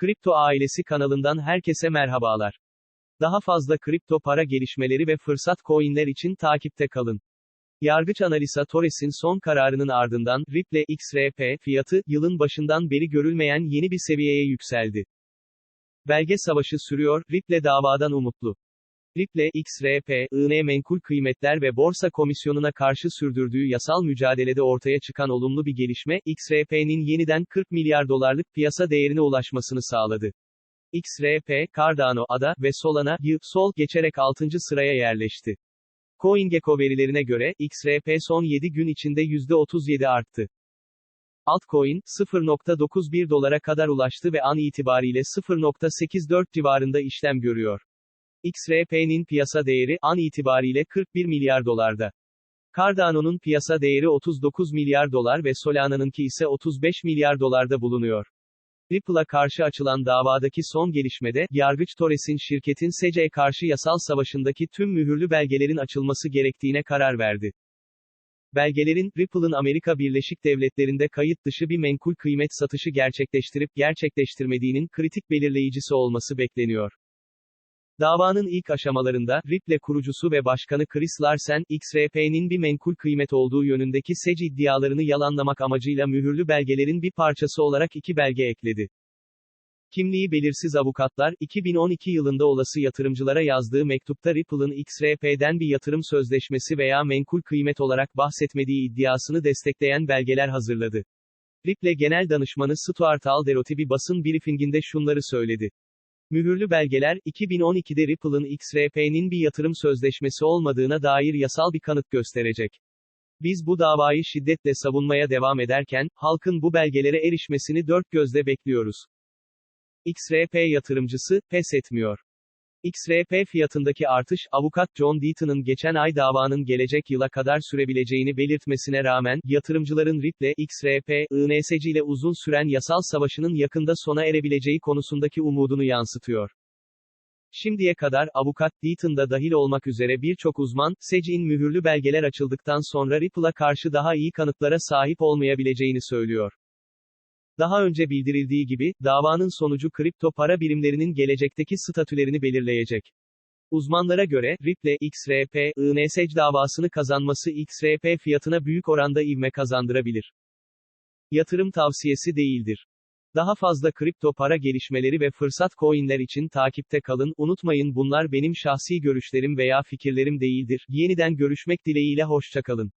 Kripto Ailesi kanalından herkese merhabalar. Daha fazla kripto para gelişmeleri ve fırsat coinler için takipte kalın. Yargıç Analisa Torres'in son kararının ardından, Ripple XRP fiyatı, yılın başından beri görülmeyen yeni bir seviyeye yükseldi. Belge savaşı sürüyor, Ripple davadan umutlu. Ripple, XRP, IN Menkul Kıymetler ve Borsa Komisyonu'na karşı sürdürdüğü yasal mücadelede ortaya çıkan olumlu bir gelişme, XRP'nin yeniden 40 milyar dolarlık piyasa değerine ulaşmasını sağladı. XRP, Cardano, ADA ve Solana, Y, Sol, geçerek 6. sıraya yerleşti. CoinGecko verilerine göre, XRP son 7 gün içinde %37 arttı. Altcoin, 0.91 dolara kadar ulaştı ve an itibariyle 0.84 civarında işlem görüyor. XRP'nin piyasa değeri, an itibariyle 41 milyar dolarda. Cardano'nun piyasa değeri 39 milyar dolar ve Solana'nınki ise 35 milyar dolarda bulunuyor. Ripple'a karşı açılan davadaki son gelişmede, Yargıç Torres'in şirketin SEC'e karşı yasal savaşındaki tüm mühürlü belgelerin açılması gerektiğine karar verdi. Belgelerin, Ripple'ın Amerika Birleşik Devletleri'nde kayıt dışı bir menkul kıymet satışı gerçekleştirip gerçekleştirmediğinin kritik belirleyicisi olması bekleniyor. Davanın ilk aşamalarında, Ripple kurucusu ve başkanı Chris Larsen, XRP'nin bir menkul kıymet olduğu yönündeki SEC iddialarını yalanlamak amacıyla mühürlü belgelerin bir parçası olarak iki belge ekledi. Kimliği belirsiz avukatlar, 2012 yılında olası yatırımcılara yazdığı mektupta Ripple'ın XRP'den bir yatırım sözleşmesi veya menkul kıymet olarak bahsetmediği iddiasını destekleyen belgeler hazırladı. Ripple Genel Danışmanı Stuart Alderoty bir basın briefinginde şunları söyledi. Mühürlü belgeler, 2012'de Ripple'ın XRP'nin bir yatırım sözleşmesi olmadığına dair yasal bir kanıt gösterecek. Biz bu davayı şiddetle savunmaya devam ederken, halkın bu belgelere erişmesini dört gözle bekliyoruz. XRP yatırımcısı, pes etmiyor. XRP fiyatındaki artış, avukat John Deaton'ın geçen ay davanın gelecek yıla kadar sürebileceğini belirtmesine rağmen, yatırımcıların Ripple, XRP, INSC ile uzun süren yasal savaşının yakında sona erebileceği konusundaki umudunu yansıtıyor. Şimdiye kadar, avukat Deaton da dahil olmak üzere birçok uzman, SEC'in mühürlü belgeler açıldıktan sonra Ripple'a karşı daha iyi kanıtlara sahip olmayabileceğini söylüyor. Daha önce bildirildiği gibi, davanın sonucu kripto para birimlerinin gelecekteki statülerini belirleyecek. Uzmanlara göre, Ripple, XRP, INSC davasını kazanması XRP fiyatına büyük oranda ivme kazandırabilir. Yatırım tavsiyesi değildir. Daha fazla kripto para gelişmeleri ve fırsat coinler için takipte kalın, unutmayın bunlar benim şahsi görüşlerim veya fikirlerim değildir. Yeniden görüşmek dileğiyle hoşçakalın.